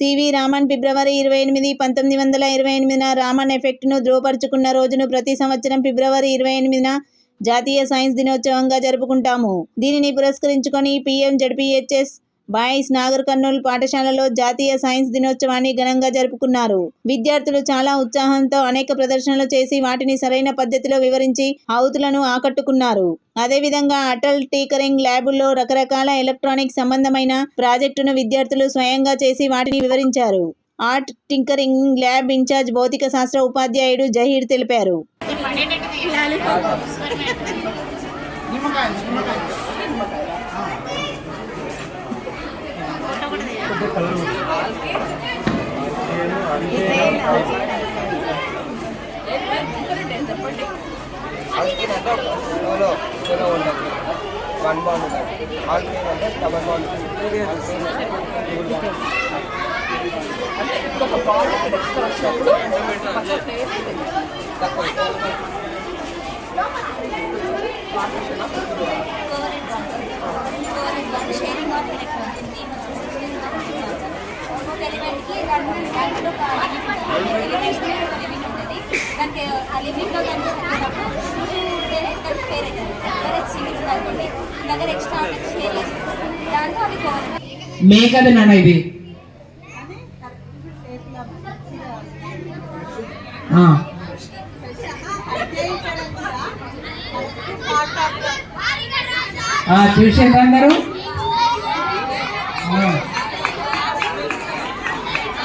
CV Raman ఫిబ్రవరి ఇరవై ఎనిమిది పంతొమ్మిది వందల ఇరవై ఎనిమిదిన రామన్ ఎఫెక్ట్ను ధృవపరుచుకున్న రోజును ప్రతి సంవత్సరం ఫిబ్రవరి ఇరవై ఎనిమిదిన జాతీయ సైన్స్ దినోత్సవంగా జరుపుకుంటాము. దీనిని పురస్కరించుకొని PM ZPHS boys Nagar Kurnool పాఠశాలలో జాతీయ సైన్స్ దినోత్సవాన్ని ఘనంగా జరుపుకున్నారు. విద్యార్థులు చాలా ఉత్సాహంతో అనేక ప్రదర్శనలు చేసి వాటిని సరైన పద్ధతిలో వివరించి ఆవుతులను ఆకట్టుకున్నారు. అదేవిధంగా అటల్ టీకరింగ్ ల్యాబుల్లో రకరకాల ఎలక్ట్రానిక్ సంబంధమైన ప్రాజెక్టును విద్యార్థులు స్వయంగా చేసి వాటిని వివరించారు. ఆర్ట్ టింకరింగ్ ల్యాబ్ ఇన్ఛార్జ్ భౌతిక శాస్త్ర ఉపాధ్యాయుడు జహీర్ తెలిపారు సోలో ఉంటుంది వన్ బాండ్ ఉంటుంది అంటే డబల్ బాండ్ అంటే బాండ్. తక్కువ. ఉంటుంది దానికి ఆ. లిమిట్లో దాన్ని దానికి పేరు అవుతుంది దగ్గర ఎక్స్ట్రా షేర్ చేసుకుంటాం దాంతో అవి మేకది నాన్న ఇది ఆ, అందరూ